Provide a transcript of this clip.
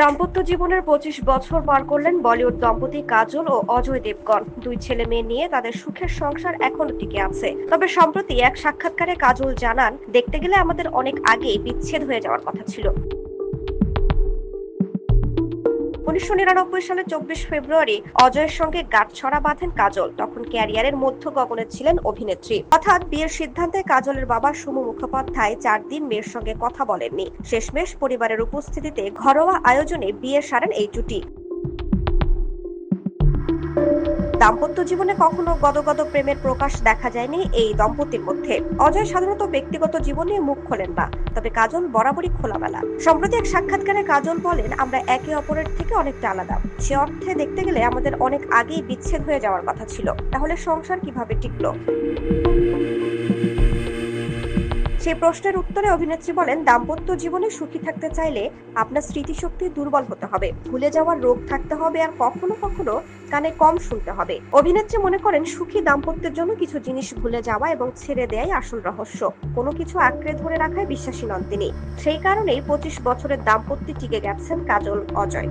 দাম্পত্য জীবনের পঁচিশ বছর পার করলেন বলিউড দম্পতি কাজল ও অজয় দেবগন। দুই ছেলে মেয়ে নিয়ে তাদের সুখের সংসার এখনও টিকে আছে। তবে সম্প্রতি এক সাক্ষাৎকারে কাজল জানান, দেখতে গেলে আমাদের অনেক আগেই বিচ্ছেদ হয়ে যাওয়ার কথা ছিল। উনিশশো নিরানব্বই সালে চব্বিশ ফেব্রুয়ারি অজয়ের সঙ্গে গাঁটছড়া বাঁধেন কাজল। তখন ক্যারিয়ারের মধ্য গগনে ছিলেন অভিনেত্রী। অর্থাৎ বিয়ের সিদ্ধান্তে কাজলের বাবা সুমু মুখোপাধ্যায় চার দিন মেয়ের সঙ্গে কথা বলেননি। শেষমেশ পরিবারের উপস্থিতিতে ঘরোয়া আয়োজনে বিয়ে সারেন এই জুটি। দাম্পত্য জীবনে কখনো গদগদ প্রেমের প্রকাশ দেখা যায়নি এই দম্পতির মধ্যে। অজয় সাধারণত ব্যক্তিগত জীবনে মুখ খোলেন না, তবে কাজল বরাবরই খোলামেলা। সম্প্রতি এক সাক্ষাৎকারে কাজল বলেন, আমরা একে অপরের থেকে অনেকটা আলাদা। সে অর্থে দেখতে গেলে আমাদের অনেক আগেই বিচ্ছেদ হয়ে যাওয়ার কথা ছিল। তাহলে সংসার কীভাবে টিকলো? সেই প্রশ্নের উত্তরে অভিনেত্রী বলেন, দাম্পত্য জীবনে সুখী থাকতে চাইলে আপনার স্মৃতিশক্তি দুর্বল হতে হবে। ভুলে যাওয়ার রোগ থাকতে হবে আর কখনো কখনো কানে কম শুনতে হবে। অভিনেত্রী মনে করেন, সুখী দাম্পত্যের জন্য কিছু জিনিস ভুলে যাওয়া এবং ছেড়ে দেয়াই আসল রহস্য। কোনো কিছু আঁকড়ে ধরে রাখায় বিশ্বাসী নন তিনি। সেই কারণেই পঁচিশ বছরের দাম্পত্যে টিকে গেছেন কাজল অজয়।